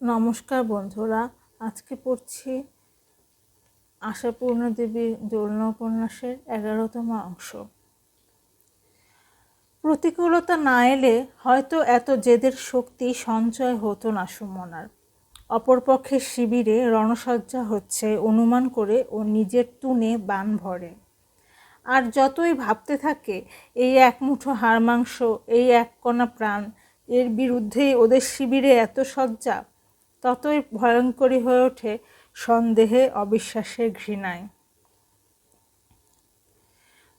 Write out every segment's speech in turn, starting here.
নমস্কার বন্ধুরা, আজকে পড়ছি আশাপূর্ণা দেবীর দোলনা উপন্যাসের এগারোতম অংশ। প্রতিকূলতা না এলে হয়তো এত জেদের শক্তি সঞ্চয় হতো না সুমনার। অপরপক্ষে শিবিরে রণসজ্জা হচ্ছে অনুমান করে ও নিজের তুনে বান ভরে। আর যতই ভাবতে থাকে, এই এক মুঠো হাড় মাংস এই এক কণা প্রাণ, এর বিরুদ্ধেই ওদের শিবিরে এত সজ্জা ততই ভয়ঙ্করী হয়ে ওঠে সন্দেহে অবিশ্বাসে ঘৃণায়।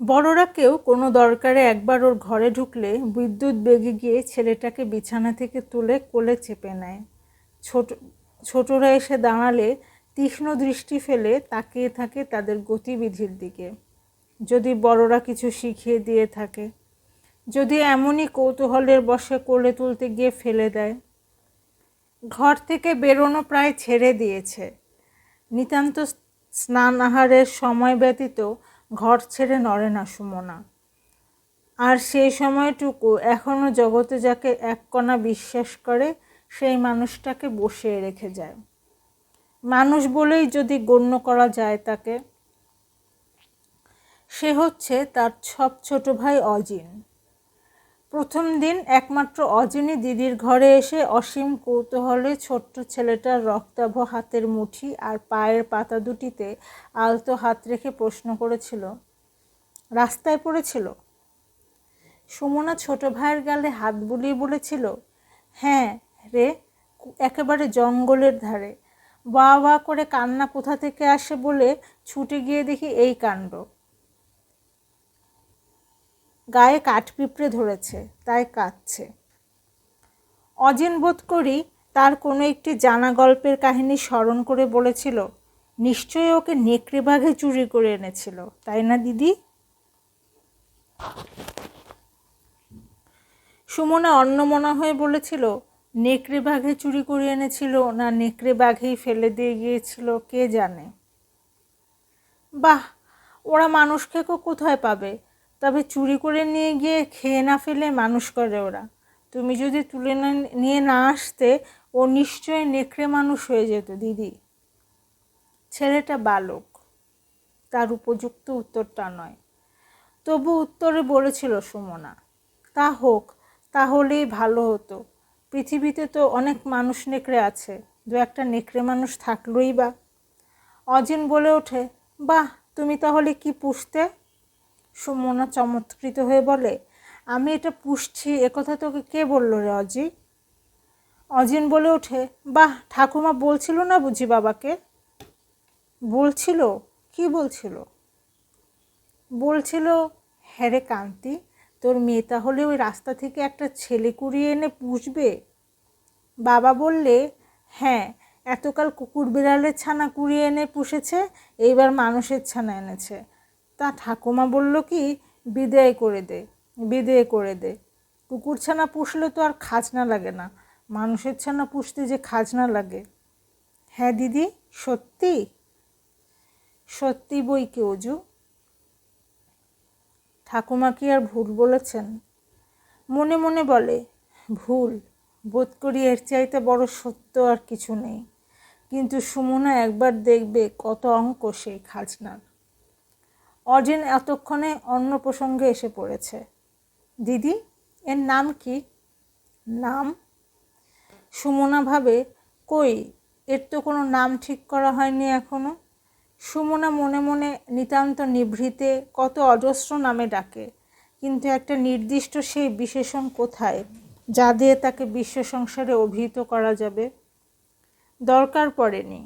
বড়রা কেউ কোনো দরকারে একবার ওর ঘরে ঢুকলে বিদ্যুৎ বেগে গিয়ে ছেলেটাকে বিছানা থেকে তুলে কোলে চেপে নেয়। ছোট, ছোটরা এসে দাঁড়ালে তীক্ষ্ণ দৃষ্টি ফেলে তাকিয়ে থাকে তাদের গতিবিধির দিকে। যদি বড়রা কিছু শিখিয়ে দিয়ে থাকে, যদি এমনই কৌতূহলের বসে কোলে তুলতে গিয়ে ফেলে দেয় ঘর থেকে বেরোনো প্রায় ছেড়ে দিয়েছে। নিতান্ত স্নান আহারের সময় ব্যতীত ঘর ছেড়ে নড়ে না সুমনা। আর সেই সময়টুকু এখনও জগতে যাকে এক কণা বিশ্বাস করে, সেই মানুষটাকে বসিয়ে রেখে যায়। মানুষ বলেই যদি গণ্য করা যায় তাকে। সে হচ্ছে তার সব ছোট ভাই অজিন। প্রথম দিন একমাত্র অজিনী দিদির ঘরে এসে অসীম কৌতূহলে ছোট্ট ছেলেটার রক্তাভ হাতের মুঠি আর পায়ের পাতা দুটিতে আলতো হাত রেখে প্রশ্ন করেছিল, রাস্তায় পড়েছিল? সুমনা ছোট ভাইয়ের গালে হাত বুলিয়ে বলেছিল হ্যাঁ রে, একেবারে জঙ্গলের ধারে। বা বা করে কান্না কোথা থেকে আসে বলে ছুটে গিয়ে দেখি এই কাণ্ড। গায়ে কাঠপিঁপড়ে ধরেছে, তাই কাঁদছে। অজিন বোধ করি তার কোনো একটি জানা গল্পের কাহিনী স্মরণ করে বলেছিল, নিশ্চয়ই ওকে নেকড়ে বাঘে চুরি করে এনেছিল, তাই না দিদি? সুমনা অন্নমনা হয়ে বলেছিল, নেকড়ে বাঘে চুরি করে এনেছিল, না নেকড়ে বাঘেই ফেলে দিয়ে গিয়েছিল, কে জানে? বাহ! ওরা মানুষকে কোথায় পাবে? তবে চুরি করে নিয়ে গিয়ে খেয়ে না ফেলে মানুষ করে ওরা। তুমি যদি তুলে নিয়ে না আসতে, ও নিশ্চয়ই নেকড়ে মানুষ হয়ে যেত, দিদি। ছেলেটা বালক। তার উপযুক্ত উত্তরটা নয়। তবু উত্তরে বলেছিল সুমনা, তা হোক, তাহলেই ভালো হতো। পৃথিবীতে তো অনেক মানুষ নেকড়ে আছে, দু একটা নেকড়ে মানুষ থাকলোই বা। অজিন বলে ওঠে, বাহ, তুমি তাহলে কি পুষতে? সুমনা চমৎকৃত হয়ে বলে, আমি এটা পুষছি একথা তোকে কে বলল রে অজি? অজিন বলে ওঠে, বাহ, ঠাকুমা বলছিল না বুঝি বাবাকে? বলছিল? কি বলছিল? বলছিল হ্যারে কান্তি, তোর মেয়ে তাহলে ওই রাস্তা থেকে একটা ছেলে কুড়িয়ে এনে পুষবে? বাবা বললে হ্যাঁ এতকাল কুকুর বিড়ালের ছানা কুড়িয়ে এনে পুষেছে, এইবার মানুষের ছানা এনেছে। ঠাকুমা বলল কি, বিদায় করে দে, বিদায় করে দে। কুকুর ছানা পুষলে তো আর খাজনা লাগে না, মানুষের ছানা পুষতে যে খাজনা লাগে। হ্যাঁ দিদি, সত্যি? সত্যি বই কি অজু? ঠাকুমা কি আর ভুল বলেছেন? মনে মনে বলে, ভুল, বোধ করি এর চাইতে বড় সত্য আর কিছু নেই। কিন্তু সুমনা একবার দেখবে কত অঙ্ক সেই খাজনার। অজিন এতক্ষণে অন্য প্রসঙ্গে এসে পড়েছে। দিদি, এর নাম কি? নাম? সুমনা ভাবে কই? এর তো কোনো নাম ঠিক করা হয়নি এখনও। সুমনা মনে মনে নিতান্ত নিভৃতে কত অজস্র নামে ডাকে, কিন্তু একটা নির্দিষ্ট সেই বিশেষণ কোথায় যা দিয়ে তাকে বিশ্ব সংসারে অভিহিত করা যাবে? দরকার পড়েনি।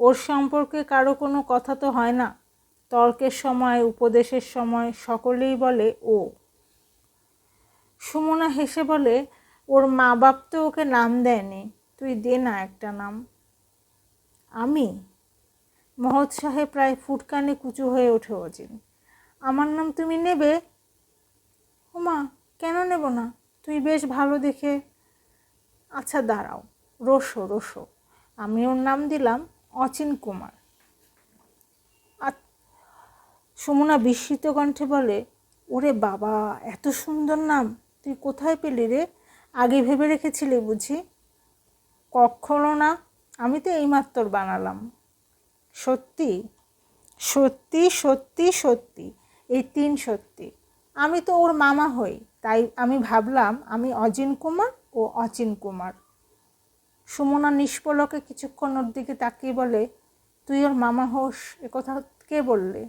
ওর সম্পর্কে কারও কোনো কথা তো হয় না। তর্কের সময়, উপদেশের সময়, সকলেই বলে ও। সুমনা হেসে বলে, ওর মা বাপ তো ওকে নাম দেয়নি। তুই দে না একটা নাম। আমি? মহৎ সাহেব প্রায় ফুটকানে কুচু হয়ে ওঠে অজিন। আমার নাম তুমি নেবে? ওমা কেন নেব না? তুই বেশ ভালো দেখে আচ্ছা দাঁড়াও। রসো রসো। আমি ওর নাম দিলাম অচিন কুমার। সুমনা বিস্মিত কণ্ঠে বলে, ওরে বাবা, এত সুন্দর নাম। তুই কোথায় পেলি রে? আগে ভেবে রেখেছিলি বুঝি? কখনো না, আমি তো এইমাত্র বানালাম। সত্যি? সত্যি সত্যি সত্যি, এই তিন সত্যি। আমি তো ওর মামা হই, তাই আমি ভাবলাম আমি অজিন কুমার ও অচিন কুমার। সুমনা নিষ্পলকে কিছুক্ষণ ওর দিকে তাকিয়ে বলে, তুই ওর মামা হোস, এ কথা কে বললে?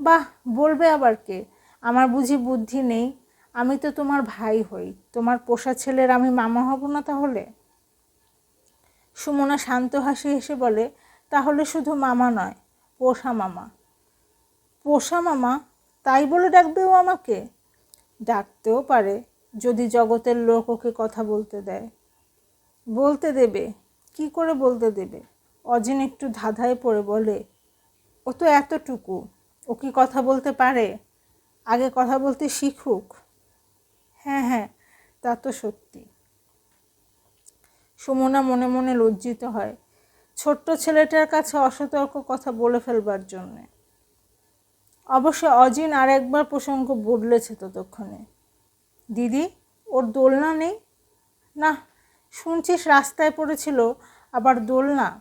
বাহ, বলবে আবার কে? আমার বুঝি বুদ্ধি নেই। আমি তো তোমার ভাই হই। তোমার পোষা ছেলের আমি মামা হব না তাহলে? সুমনা শান্ত হাসি হেসে বলে, তাহলে শুধু মামা নয়, পোষা মামা। পোষা মামা? তাই বলে ডাকবে ও আমাকে? ডাকতেও পারে, যদি জগতের লোক ওকে কথা বলতে দেয়। বলতে দেবে। কি করে বলতে দেবে? অজিন একটু ধাঁধায় পড়ে বলে, ও তো এতটুকু। ও কি কথা বলতে পারে? আগে কথা বলতে শিখুক। হ্যাঁ হ্যাঁ তা তো সত্যি। সুমনা মনে মনে লজ্জিত হয়। ছোট্ট ছেলেটার কাছে অসতর্ক কথা বলে ফেলবার জন্যে। অবশ্য অজিন আর একবার প্রসঙ্গ বদলেছে ততক্ষণে। দিদি, ওর দোলনা নেই? না, শুনছিস রাস্তায় পড়েছিল, আবার দোলনা।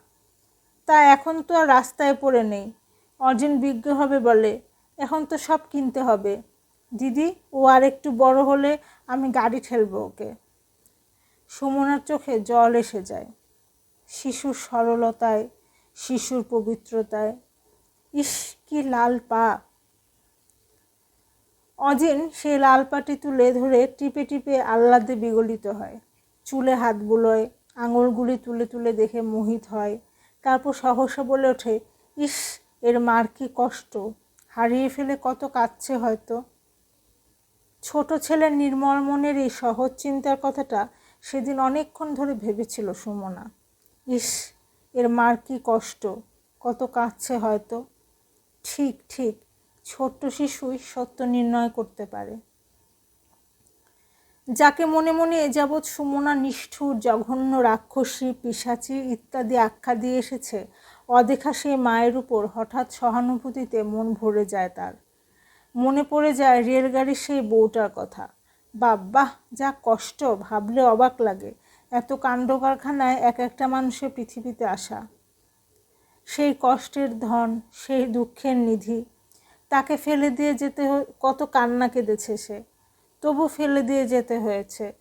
তা এখন তো আর রাস্তায় পড়ে নেই। অজিন বিজ্ঞভাবে বলে, এখন তো সব কিনতে হবে। দিদি, ও আর একটু বড় হলে আমি গাড়ি ঠেলবো ওকে। সুমনার চোখে জল এসে যায়। শিশুর সরলতায়, শিশুর পবিত্রতায়। ইস, কি লাল পা। অজিন সেই লাল পাটি তুলে ধরে টিপে টিপে আহ্লাদে বিগলিত হয়। চুলে হাত বুলোয়, আঙুলগুলি তুলে তুলে দেখে মোহিত হয়। তারপর সহসা বলে ওঠে, ইস এর মার কি কষ্ট? হারিয়ে ফেলে কত কাঁদছে হয়তো? ছোট ছেলের নির্মল মনের এই সহজ চিন্তার কথাটা সেদিন অনেকক্ষণ ধরে ভেবেছিল সুমনা। ইস, এর মার কি কষ্ট? কত কাঁদছে হয়তো? ঠিক ঠিক, ছোট্ট শিশুই সত্য নির্ণয় করতে পারে। যাকে মনে মনে এ যাবৎ সুমনা নিষ্ঠুর, জঘন্য রাক্ষসী, পিসাচি ইত্যাদি আখ্যা দিয়ে এসেছে অদেখা সেই মায়ের উপর হঠাৎ সহানুভূতিতে মন ভরে যায় তার। মনে পড়ে যায় রেলগাড়ির সেই বউটার কথা। বাব্বাহ যা কষ্ট, ভাবলে অবাক লাগে। এত কাণ্ড কারখানায় এক একটা মানুষের পৃথিবীতে আসা। সেই কষ্টের ধন, সেই দুঃখের নিধি, তাকে ফেলে দিয়ে যেতে কত কান্না কেঁদেছে সে। তবু ফেলে দিয়ে যেতে হয়েছে।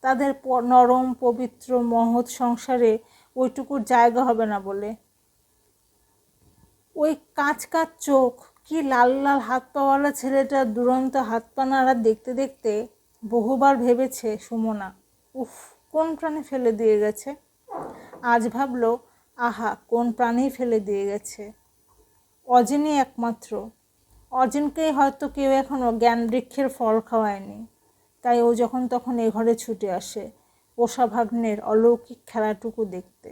তাদের নরম, পবিত্র, মহৎ সংসারে ওইটুকুর জায়গা হবে না বলে। ওই কাঁচ কাঁচ চোখ, কি লাল লাল হাত পাওয়ালা ছেলেটার দুরন্ত হাত পা নাড়া দেখতে দেখতে বহুবার ভেবেছে সুমনা, উফ, কোন প্রাণে ফেলে দিয়ে গেছে? আজ ভাবলো, আহা, কোন প্রাণেই ফেলে দিয়ে গেছে? অজিনই একমাত্র। অজিনকেই হয়তো কেউ এখনও জ্ঞান বৃক্ষের ফল খাওয়ায়নি। তাই ও যখন তখন এ ঘরে ছুটে আসে পোষা ভাগ্নের অলৌকিক খেলাটুকু দেখতে।